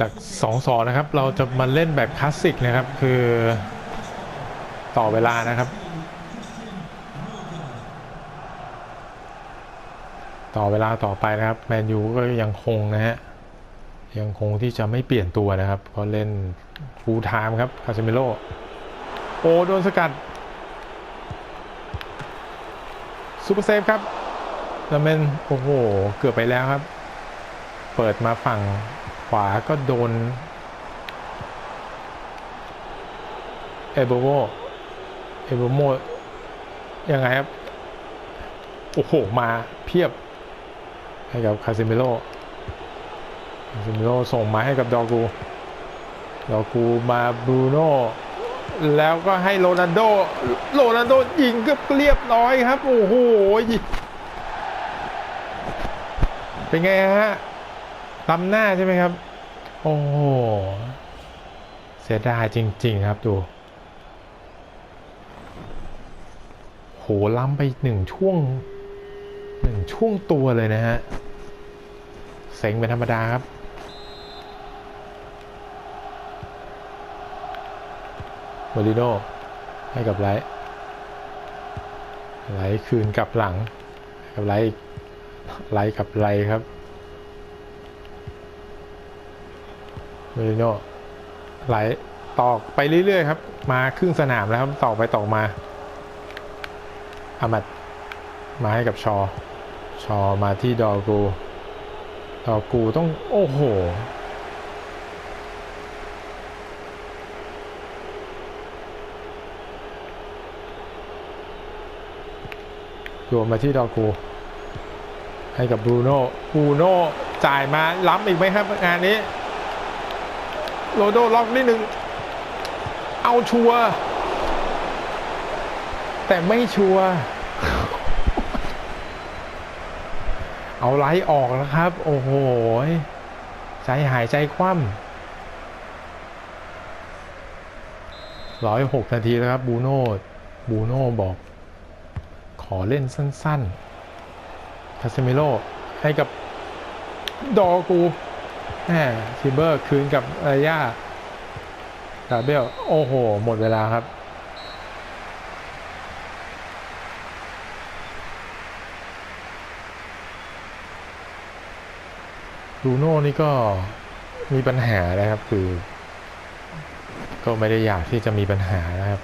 จาก2อสอนะครับ เราจะมาเล่นแบบคลาสสิกนะครับ คือต่อเวลานะครับ ต่อเวลาต่อไปนะครับแมนยูก็ยังคงนะฮะยังคงที่จะไม่เปลี่ยนตัวนะครับก็เล่นฟูลไทม์ครับคาเซมิโลโอ้โดนสกัดซูเปอร์เซฟครับแล้วเมนโอ้โห เกือบไปแล้วครับ เปิดมาฝั่ง ขวาก็โดนเอโบโมเอโบโมยังไงครับ โอ้โห มาเพียบ ให้กับคาซิเมโลคาซิเมโลส่งมาให้กับดอกู ดอกูมาบรูโน่แล้วก็ให้โรนัลโด โรนัลโดยิงก็เรียบร้อยครับ โอ้โห เป็นไงฮะ ล้ำหน้าใช่ไหมครับ โอ้โห เสียดายจริง ๆ ครับดู โหล้ำไปหนึ่งช่วงหนึ่งช่วงตัวเลยนะฮะ เซ็งเป็นธรรมดาครับโมริโนให้กับไลท์ไลท์คืนกลับหลัง กับไลท์อีกไลท์กับไลท์ครับ มริโนไหลตอกไปเรื่อยๆครับ มาครึ่งสนามแล้วครับต่อไปต่อมาอามัดมาให้กับชอ ชอมาที่ดอกูดอกูต้องโอ้โหโยนมาที่ดอกู ให้กับบรูโน่บรูโน่จ่ายมาล้ำอีกไหมครับงานนี้ โรโดล็อกนิดนึง เอาชัวแต่ไม่ชัวเอาไลท์ออกแล้วครับ โอ้โหใจหายใจคว่ำร้อยหกนาทีแล้วครับบูโน่บูโน่บอก ขอเล่นสั้นๆคาเซมิโลให้กับดอกู แหมซิเบอร์คืนกับอารยาดาเบลโอ้โห หมดเวลาครับลูโน่นี่ก็มีปัญหานะครับ คือ ก็ไม่ได้อยากที่จะมีปัญหานะครับ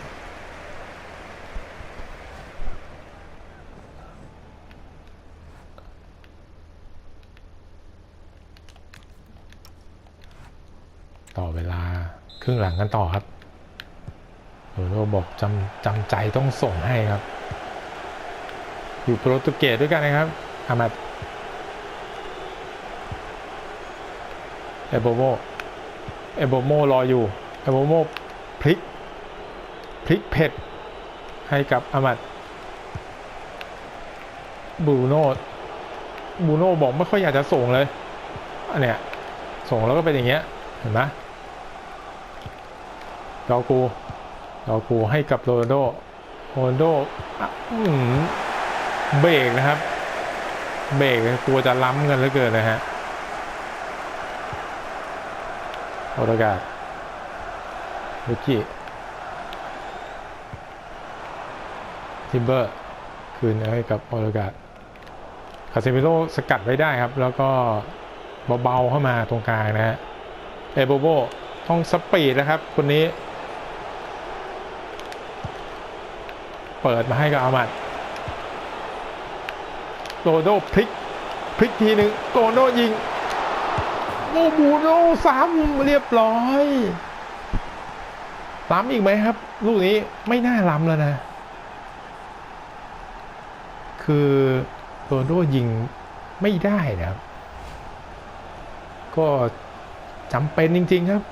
เวลาครึ่งหลังกันต่อครับโรโนบอกจำจำใจต้องส่งให้ครับ อยู่โปรตุเกสด้วยกันนะครับอามัดเอโบโมเอโบโมรออยู่เอโบโมพลิกพลิกเผ็ดให้กับอามัดบูโน่บูโน่บอกไม่ค่อยอยากจะส่งเลยอันเนี้ยส่งแล้วก็เป็นอย่างเงี้ยเห็นไหม ดอกูดอกูให้กับโรนัลโดโรนัลโดเบรกนะครับ เบรกกลัวจะล้ำกันเหลือเกินนะฮะโอรากาศลุกี้ทิมเบอร์คืนให้กับโอรากาศคาเซมิโลสกัดไว้ได้ครับ แล้วก็เบาๆเข้ามาตรงกลางนะฮะเอโบโบต้องสปีดนะครับคนนี้ เปิดมาให้กับอามัดโรโดพลิกพลิกทีหนึ่งโรโดยิงโมบูโนซ้ำเรียบร้อยล้ำอีกไหมครับ ลูกนี้ไม่น่าล้ำแล้วนะ คือโรนลโดยิงไม่ได้นะครับ ก็จำเป็นจริง ๆ ครับ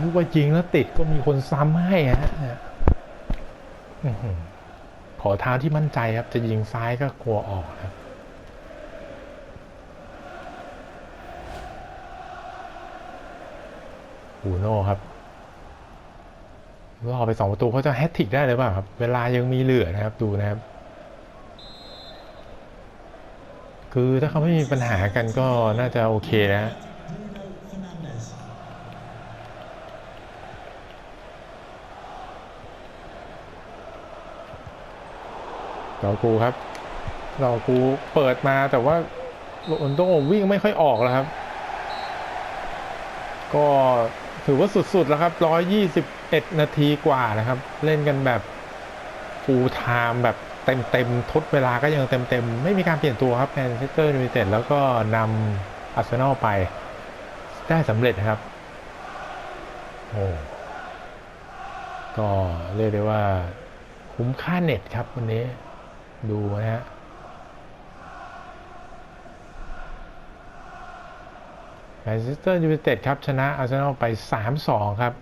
นึกว่ายิงแล้วติดก็มีคนซ้ำให้ฮะอื้อหือขอทาที่มั่นใจครับ จะยิงซ้ายก็กลัวออกครับบูโน่ครับรอไปสองประตูเขาจะแฮตทริกได้หรือเปล่าครับ เวลายังมีเหลือนะครับ ดูนะครับ คือถ้าเขาไม่มีปัญหากันก็น่าจะโอเคนะ เรากูครับ เรากูเปิดมาแต่ว่าโรนโดวิ่งไม่ค่อยออกแล้วครับ ก็ถือว่าสุดๆแล้วครับ 121 นาทีกว่านะครับ เล่นกันแบบฟูลไทม์แบบเต็มๆทดเวลาก็ยังเต็มๆไม่มีการเปลี่ยนตัวครับแมนเชสเตอร์ยูไนเต็ดแล้วก็นำอาร์เซนอลไป ได้สำเร็จครับ โอ้ก็เรียกได้ว่าคุ้มค่าเน็ตครับวันนี้ ดูนะฮะแมนเชสเตอร์ยูไนเต็ดครับ ชนะอาร์เซนอลไป 3-2 ครับ